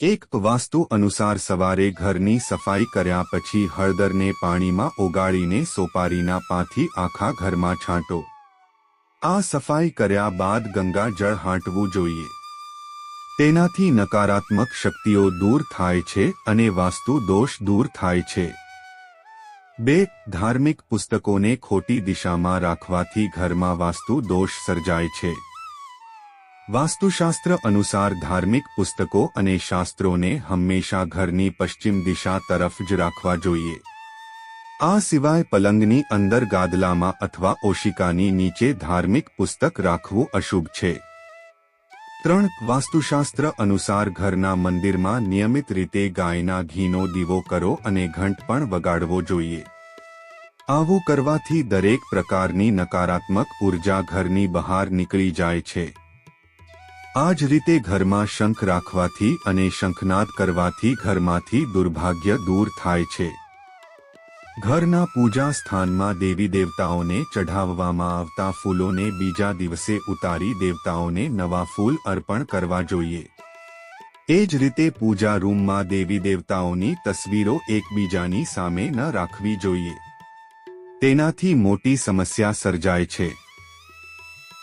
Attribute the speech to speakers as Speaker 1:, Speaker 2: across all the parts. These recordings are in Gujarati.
Speaker 1: એક વાસ્તુ અનુસાર સવારે ઘરની સફાઈ કર્યા પછી હળદરને પાણીમાં ઓગાળીને સોપારીના પાથી આખા ઘરમાં છાંટો. આ સફાઈ કર્યા બાદ ગંગા જળ હાંટવું જોઈએ. તેનાથી નકારાત્મક શક્તિઓ દૂર થાય છે અને વાસ્તુ દોષ દૂર થાય છે. બે, ધાર્મિક પુસ્તકોને ખોટી દિશામાં રાખવાથી ઘરમાં વાસ્તુ દોષ સર્જાય છે. વાસ્તુશાસ્ત્ર અનુસાર ધાર્મિક પુસ્તકો અને શાસ્ત્રોને હંમેશા ઘરની પશ્ચિમ દિશા તરફ જ રાખવા જોઈએ. આ સિવાય પલંગની અંદર ગાદલામાં અથવા ઓશિકાની નીચે ધાર્મિક પુસ્તક રાખવું અશુભ છે. ત્રણ, વાસ્તુશાસ્ત્ર અનુસાર ઘરના મંદિરમાં નિયમિત રીતે ગાયના ઘીનો દીવો કરો અને ઘંટ પણ વગાડવો જોઈએ. આવું કરવાથી દરેક પ્રકારની નકારાત્મક ઊર્જા ઘરની બહાર નીકળી જાય છે. આ જ રીતે ઘરમાં શંખ રાખવાથી અને શંખનાદ કરવાથી ઘરમાંથી દુર્ભાગ્ય દૂર થાય છે. ઘરના પૂજા સ્થાનમાં દેવી દેવતાઓને ચઢાવવામાં આવતા ફૂલોને બીજા દિવસે ઉતારી દેવતાઓને નવા ફૂલ અર્પણ કરવા જોઈએ. એ જ રીતે પૂજા રૂમમાં દેવી દેવતાઓની તસવીરો એકબીજાની સામે ન રાખવી જોઈએ. તેનાથી મોટી સમસ્યા સર્જાય છે.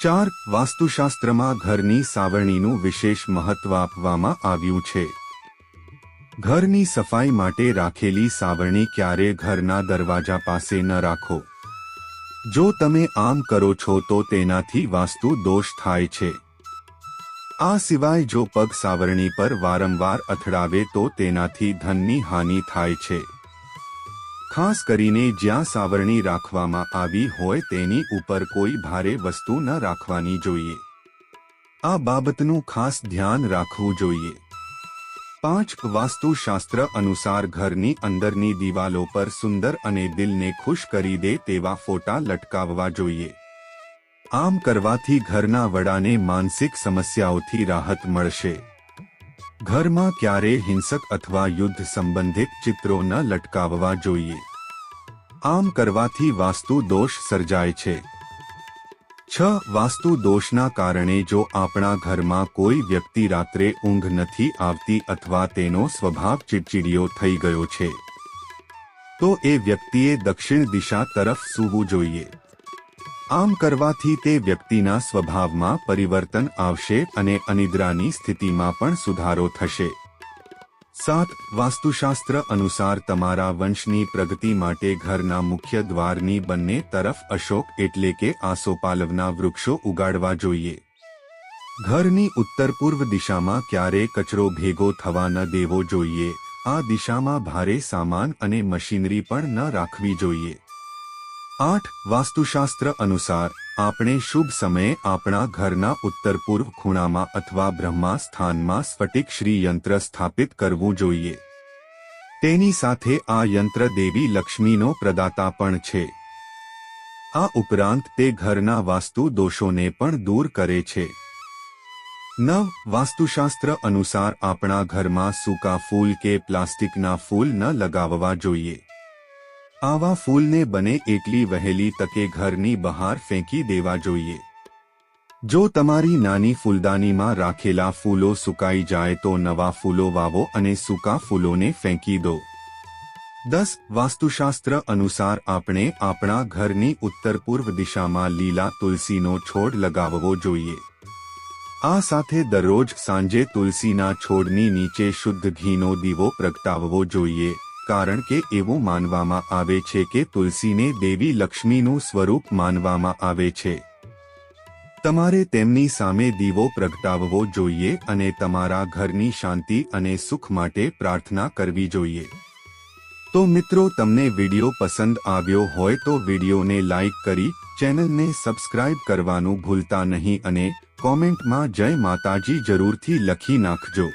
Speaker 1: ચાર વાસ્તુશાસ્ત્રમાં ઘરની સાવરણીનું વિશેષ મહત્વ આપવામાં આવ્યું છે. ઘરની સફાઈ માટે રાખેલી સાવરણી ક્યારે ઘરના દરવાજા પાસે ન રાખો. જો તમે આમ કરો છો તો તેનાથી વાસ્તુ દોષ થાય છે. આ સિવાય જો પગ સાવરણી પર વારંવાર અથડાવે તો તેનાથી ધનની હાનિ થાય છે. ખાસ કરીને જ્યાં સાવરણી રાખવામાં આવી હોય તેની ઉપર કોઈ ભારે વસ્તુ ન રાખવાની જોઈએ. આ બાબતનું ખાસ ધ્યાન રાખવું જોઈએ. પાંચ વાસ્તુશાસ્ત્ર અનુસાર ઘરની અંદરની દિવાલો પર સુંદર અને દિલને ખુશ કરી દે તેવા ફોટા લટકાવવા જોઈએ. આમ કરવાથી ઘરના વડાને માનસિક સમસ્યાઓથી રાહત મળશે. ઘરમાં ક્યારે હિંસક અથવા યુદ્ધ સંબંધિત ચિત્રો ન લટકાવવા જોઈએ. આમ કરવાથી વાસ્તુ દોષ સર્જાય છે. છ, વાસ્તુ દોષના કારણે જો આપણા ઘરમાં કોઈ વ્યક્તિ રાત્રે ઊંઘ નથી આવતી અથવા તેનો સ્વભાવ ચીડચીડિયો થઈ ગયો છે, તો એ વ્યક્તિએ દક્ષિણ દિશા તરફ સૂવું જોઈએ. આમ કરવાથી તે વ્યક્તિના સ્વભાવમાં પરિવર્તન આવશે અને અનિદ્રાની સ્થિતિમાં પણ સુધારો થશે. સાત, વાસ્તુશાસ્ત્ર અનુસાર તમારા વંશની પ્રગતિ માટે ઘરના મુખ્ય દ્વારની બંને તરફ અશોક એટલે કે આસોપાલવના વૃક્ષો ઉગાડવા જોઈએ. ઘરની ઉત્તર પૂર્વ દિશામાં ક્યારે કચરો ભેગો થવા ન દેવો જોઈએ. આ દિશામાં ભારે સામાન અને મશીનરી પણ ન રાખવી જોઈએ. આઠ વાસ્તુશાસ્ત્ર અનુસાર, આપણે શુભ સમયે આપણા ઘરના ઉત્તર પૂર્વ ખૂણામાં અથવા બ્રહ્મા સ્થાનમાં સ્ફટિક શ્રી યંત્ર સ્થાપિત કરવું જોઈએ. તેની સાથે આ યંત્ર દેવી લક્ષ્મીનો પ્રદાતા પણ છે. આ ઉપરાંત તે ઘરના વાસ્તુ દોષોને પણ દૂર કરે છે. નવ વાસ્તુશાસ્ત્ર અનુસાર આપણા ઘરમાં સૂકા ફૂલ કે પ્લાસ્ટિકના ફૂલ ન લગાવવા જોઈએ. આવા ફૂલને બને એટલી વહેલી તકે ઘરની બહાર ફેંકી દેવા જોઈએ. જો તમારી નાની ફૂલદાનીમાં રાખેલા ફૂલો સુકાઈ જાય તો નવા ફૂલો વાવો અને સૂકા ફૂલોને ફેંકી દો. દસ, વાસ્તુશાસ્ત્ર અનુસાર આપણે આપણા ઘરની ઉત્તર પૂર્વ દિશામાં લીલા તુલસીનો છોડ લગાવવો જોઈએ. આ સાથે દરરોજ સાંજે તુલસીના છોડની નીચે શુદ્ધ ઘીનો દીવો પ્રગટાવવો જોઈએ. કારણ કે એવું માનવામાં આવે છે કે તુલસીને દેવી લક્ષ્મીનું સ્વરૂપ માનવામાં આવે છે. તમારે તેમની સામે દીવો પ્રગટાવવો જોઈએ અને તમારા ઘરની શાંતિ અને સુખ માટે પ્રાર્થના કરવી જોઈએ. તો મિત્રો, તમને વીડિયો પસંદ આવ્યો હોય તો વિડીયોને લાઇક કરી, ચેનલને સબસ્ક્રાઇબ કરવાનું ભૂલતા નહીં અને કોમેન્ટમાં જય માતાજી જરૂરથી લખી નાખજો.